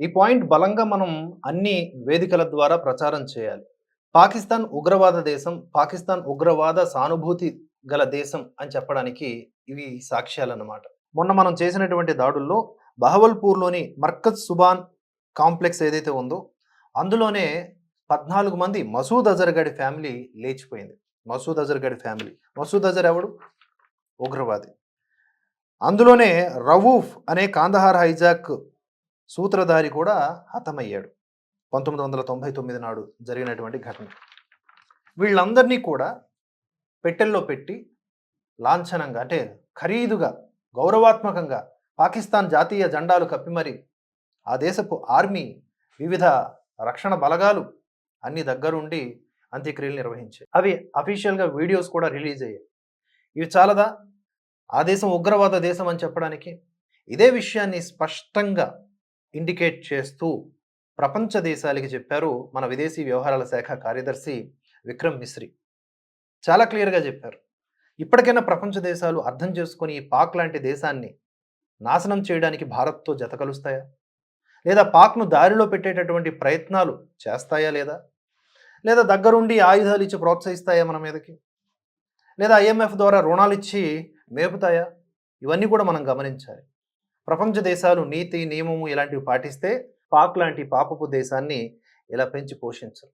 ఈ పాయింట్ బలంగా మనం అన్ని వేదికల ద్వారా ప్రచారం చేయాలి. పాకిస్తాన్ ఉగ్రవాద దేశం పాకిస్తాన్ ఉగ్రవాద సానుభూతి గల దేశం అని చెప్పడానికి ఇవి సాక్ష్యాలన్నమాట. మొన్న మనం చేసినటువంటి దాడుల్లో బహవల్పూర్లోని మర్కజ్ సుబాన్ కాంప్లెక్స్ ఏదైతే ఉందో అందులోనే పద్నాలుగు మంది మసూద్ అజర్ గడి ఫ్యామిలీ లేచిపోయింది. మసూద్ అజర్ గడి ఫ్యామిలీ. మసూద్ అజర్ ఎవడు? ఉగ్రవాది. అందులోనే రవూఫ్ అనే కాందహార్ హైజాక్ సూత్రధారి కూడా హతమయ్యాడు. పంతొమ్మిది వందల తొంభై తొమ్మిది నాడు జరిగినటువంటి ఘటన. వీళ్ళందరినీ కూడా పెట్టెల్లో పెట్టి లాంఛనంగా అంటే ఖరీదుగా గౌరవాత్మకంగా పాకిస్తాన్ జాతీయ జెండాలు కప్పి మరి ఆ దేశపు ఆర్మీ వివిధ రక్షణ బలగాలు అన్ని దగ్గరుండి అంత్యక్రియలు నిర్వహించాయి. అవి అఫీషియల్గా వీడియోస్ కూడా రిలీజ్ అయ్యాయి. ఇవి చాలదా? ఆ దేశం ఉగ్రవాద దేశం అని చెప్పడానికి ఇదే విషయాన్ని స్పష్టంగా ఇండికేట్ చేస్తూ ప్రపంచ దేశాలకి చెప్పారు మన విదేశీ వ్యవహారాల శాఖ కార్యదర్శి విక్రమ్ మిశ్రీ. చాలా క్లియర్గా చెప్పారు. ఇప్పటికైనా ప్రపంచ దేశాలు అర్థం చేసుకొని ఈ పాక్ లాంటి దేశాన్ని నాశనం చేయడానికి భారత్తో జత కలుస్తాయా? లేదా పాక్ను దారిలో పెట్టేటటువంటి ప్రయత్నాలు చేస్తాయా లేదా? లేదా దగ్గరుండి ఆయుధాలు ఇచ్చి ప్రోత్సహిస్తాయా మన మీదకి? లేదా ఐఎంఎఫ్ ద్వారా రుణాలు ఇచ్చి మేపుతాయా? ఇవన్నీ కూడా మనం గమనించాలి. ప్రపంచ దేశాలు నీతి నియమము ఇలాంటివి పాటిస్తే పాక్ లాంటి పాపపు దేశాన్ని ఇలా పెంచి పోషించరు.